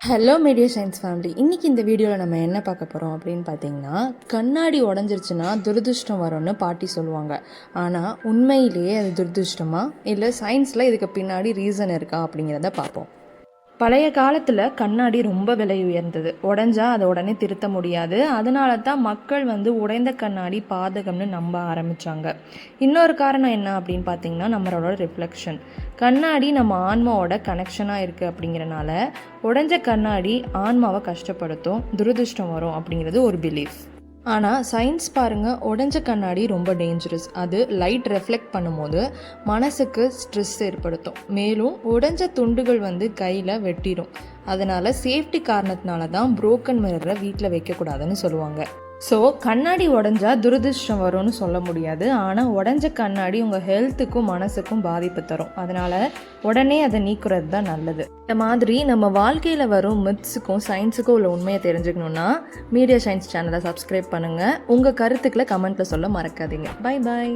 Hello media science family இன்றைக்கி இந்த வீடியோவில் நம்ம என்ன பார்க்க போகிறோம் அப்படின்னு பார்த்தீங்கன்னா கண்ணாடி உடஞ்சிருச்சுன்னா துரதிருஷ்டம் வரும்னு பாட்டி சொல்லுவாங்க. ஆனால் உண்மையிலேயே அது துரதிருஷ்டமா? இல்லை சயின்ஸில் இதுக்கு பின்னாடி ரீசன் இருக்கா அப்படிங்கிறத பார்ப்போம். பழைய காலத்தில் கண்ணாடி ரொம்ப விலை உயர்ந்தது. உடஞ்சா அதை உடனே திருத்த முடியாது. அதனால தான் மக்கள் வந்து உடைந்த கண்ணாடி பாதகம்னு நம்ப ஆரம்பித்தாங்க இன்னொரு காரணம் என்ன அப்படின்னு பார்த்தீங்கன்னா நம்மளோட ரிஃப்ளெக்ஷன் கண்ணாடி நம்ம ஆன்மாவோட கனெக்ஷனாக இருக்குது அப்படிங்கிறனால உடஞ்ச கண்ணாடி ஆன்மாவை கஷ்டப்படுத்தும் துரதிருஷ்டம் வரும் அப்படிங்கிறது ஒரு பிலீஃப் ஆனால் சயின்ஸ் பாருங்கள் உடஞ்ச கண்ணாடி ரொம்ப டேஞ்சரஸ் அது லைட் ரெஃப்ளெக்ட் பண்ணும்போது மனசுக்கு ஸ்ட்ரெஸ் ஏற்படுத்தும். மேலும் உடஞ்ச துண்டுகள் வந்து கையில் வெட்டிடும் அதனால் சேஃப்டி காரணத்தினால தான் புரோக்கன் மிரரை வீட்டில் வைக்கக்கூடாதுன்னு சொல்லுவாங்க. ஸோ கண்ணாடி உடஞ்சா துரதிர்ஷ்டம் வரும்னு சொல்ல முடியாது. ஆனால் உடஞ்ச கண்ணாடி உங்கள் ஹெல்த்துக்கும் மனசுக்கும் பாதிப்பு தரும். அதனால் உடனே அதை நீக்குறது தான் நல்லது. இந்த மாதிரி நம்ம வாழ்க்கையில் வரும் மித்ஸுக்கும் சயின்ஸுக்கும் உள்ள உண்மையை தெரிஞ்சுக்கணுன்னா மீடியா சயின்ஸ் சேனலை சப்ஸ்கிரைப் பண்ணுங்கள் உங்கள் கருத்துக்களை கமெண்ட்டில் சொல்ல மறக்காதீங்க. Bye bye